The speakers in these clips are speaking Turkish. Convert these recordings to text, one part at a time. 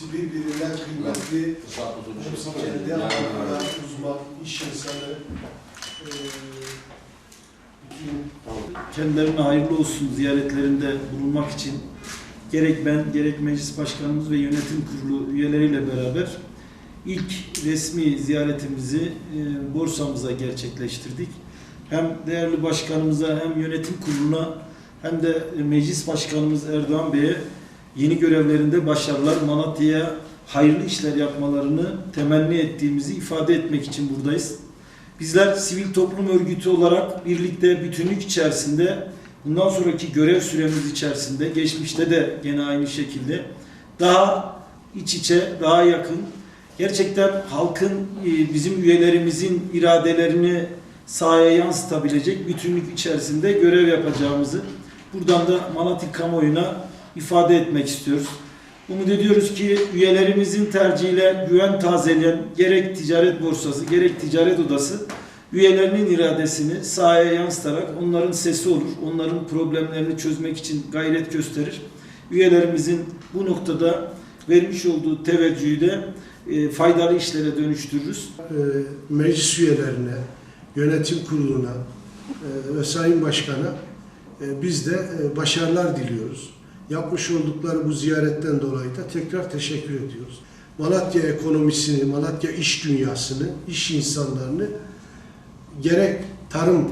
Hepsi birbirinden kıymetli. Hepsi kendi alanında uzman, iş insanı. Bütün Kendilerine hayırlı olsun ziyaretlerinde bulunmak için gerek ben gerek meclis başkanımız ve yönetim kurulu üyeleriyle beraber ilk resmi ziyaretimizi e, borsamıza gerçekleştirdik. Hem değerli başkanımıza hem yönetim kuruluna hem de meclis başkanımız Erdoğan Bey'e yeni görevlerinde başarılar Malatya'ya hayırlı işler yapmalarını temenni ettiğimizi ifade etmek için buradayız. Bizler sivil toplum örgütü olarak birlikte bütünlük içerisinde bundan sonraki görev süremiz içerisinde geçmişte de gene aynı şekilde daha iç içe, daha yakın gerçekten halkın e, bizim üyelerimizin iradelerini sahaya yansıtabilecek bütünlük içerisinde görev yapacağımızı buradan da Malatya kamuoyuna ifade etmek istiyoruz. Umut ediyoruz ki üyelerimizin tercihiyle güven tazeleyen gerek ticaret borsası gerek ticaret odası üyelerinin iradesini sahaya yansıtarak onların sesi olur. Onların problemlerini çözmek için gayret gösterir. Üyelerimizin bu noktada vermiş olduğu teveccühü de e, faydalı işlere dönüştürürüz. e, meclis üyelerine, yönetim kuruluna e, ve Sayın Başkan'a biz de başarılar diliyoruz. Yapmış oldukları bu ziyaretten dolayı da tekrar teşekkür ediyoruz. Malatya ekonomisini, Malatya iş dünyasını, iş insanlarını gerek tarım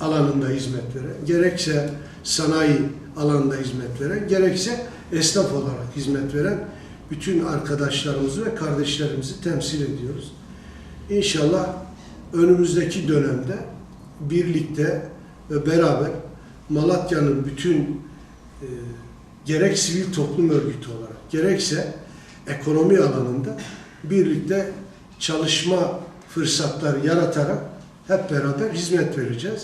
alanında hizmet veren, gerekse sanayi alanında hizmet veren, gerekse esnaf olarak hizmet veren bütün arkadaşlarımızı ve kardeşlerimizi temsil ediyoruz. İnşallah önümüzdeki dönemde birlikte ve beraber Malatya'nın bütün e, gerek sivil toplum örgütü olarak gerekse ekonomi alanında birlikte çalışma fırsatları yaratarak hep beraber hizmet vereceğiz.